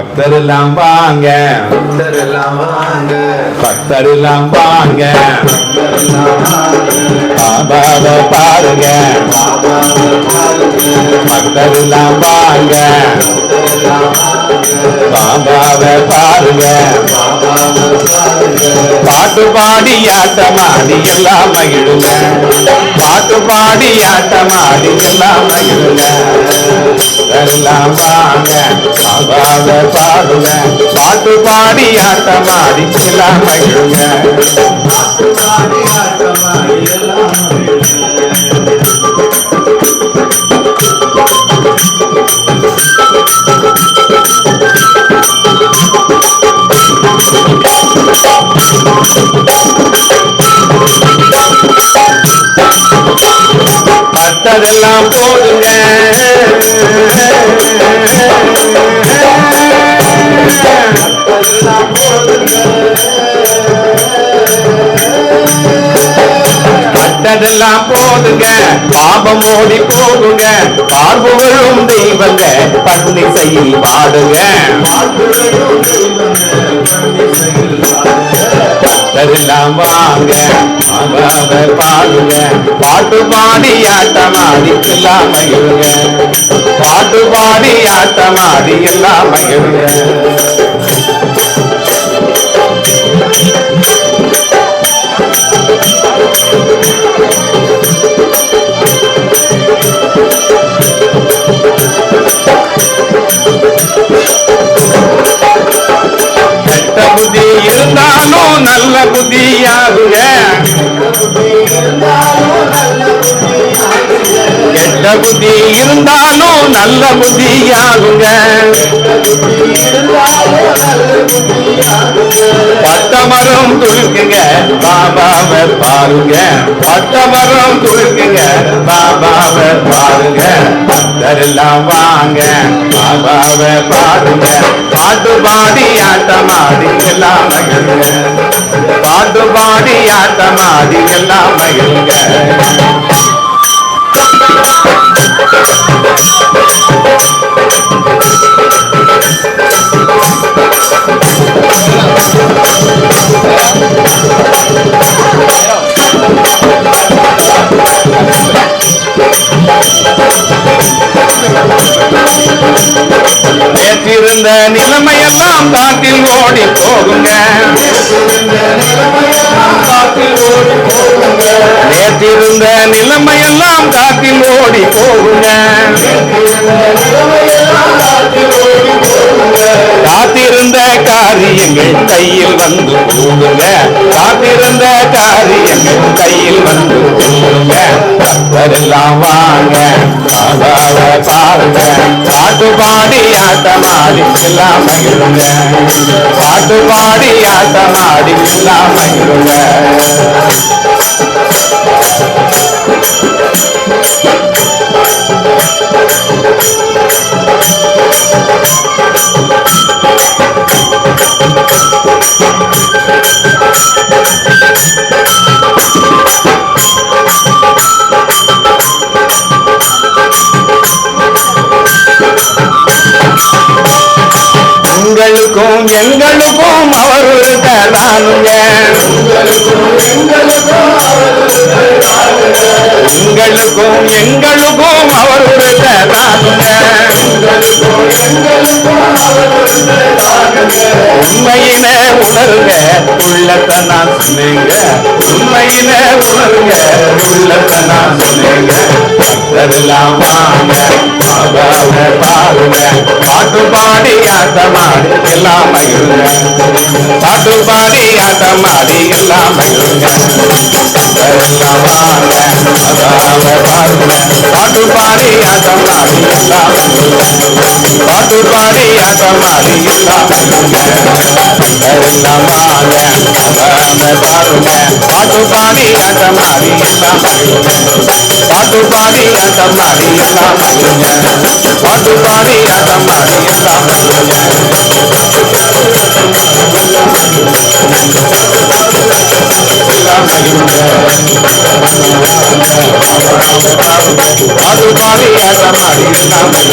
பக்தரெல்லாம் வாங்க. பக்தரெல்லாம் வாங்க. பக்தரெல்லாம் வாங்க. பாபாவை பாருங்க. பக்தரெல்லாம் வாங்க. பாபாவை பாருங்க. பாட்டு பாடி ஆட்டமாடி எல்லாம் மகிழுங்க பாட்டு பாடி ஆட்டமாடி எல்லாம் மகிழுங்க எல்லாம் வாங்க அவாத பாடுங்க. பாட்டு பாடி ஆட்டமாடி எல்லாம் மகிழுங்க பாட்டு பாடி ஆட்டமாடி எல்லாம் மகிழுங்க மற்றதெல்லாம் போதுங்க மற்றதெல்லாம் போதுங்க பாபம் ஓடி போகுங்க. பார்வுகளும் தெய்வங்க பன்னிசையில் பாடுங்க. பக்தரெல்லாம் வாங்க பாபாவை பாடுங்க பாட்டு பாடி ஆட்டமாடி எல்லாம் மகிழுங்க. பாட்டு பாடி ஆட்டமாடி எல்லாம் மகிழுங்க. நல்ல புத்தியாகுக. கெட்ட புத்தி இருந்தாலும் நல்ல புத்தியாகுங்க பட்டமரம் துளுக்குங்க பாபாவை பாருங்க. பட்டமரம் துளுக்குங்க பாபாவை பாருங்க. பக்தரெல்லாம் வாங்க பாபாவை பாருங்க. பாட்டு பாடி ஆட்டமாடி எல்லாம் மகிழுங்க பாட்டு பாடி ஆட்டமாடி எல்லாம் மகிழுங்க நேற்றிருந்த நிலைமையெல்லாம் காட்டில் ஓடி போகுங்க. நேற்றிருந்த நிலைமையெல்லாம் காட்டில் ஓடி போகுங்க. காத்திருந்த காரியங்கள் கையில் வந்து போகுங்க காத்திருந்த காரியங்கள் கையில் வந்து போகுங்க பக்தரெல்லாம் வாங்க பாருங்க. பாட்டு பாடி ஆட்டமாடி எல்லாம் மகிழுங்க. பாட்டு பாடி ஆட்டமாடி எல்லாம் மகிழுங்க. உங்களுக்கும் எங்களுக்கும் அவர் ஒருத்தரானுங்க உணருங்க. உள்ளத்தை நான் சொன்னீங்க. உணருங்க. உள்ளத்தை நான் பக்தரெல்லாம் வாங்க. பாபாவை பாருங்க. பாட்டு பாடி ஆட்டமாடி எல்லாம் மகிழுங்க. பாட்டு பாடி ஆட்டமாடி எல்லாம் மகிழுங்க. பக்தரெல்லாம் வாங்க. பாபாவை பாருங்க பாட்டு பாடி ஆட்டமாடி பாட்டு பாடி ஆட்டமாடி எல்லாம் மகிழுங்க பாருங்க பாட்டு பாடி ஆட்டமாடி பாட்டு பாடி ஆட்டமாடி பாட்டு ஆட்டமாடி எல்லாம் மகிழுங்க பாட்டு பாடி ஏற மாதிரி இல்லாமல்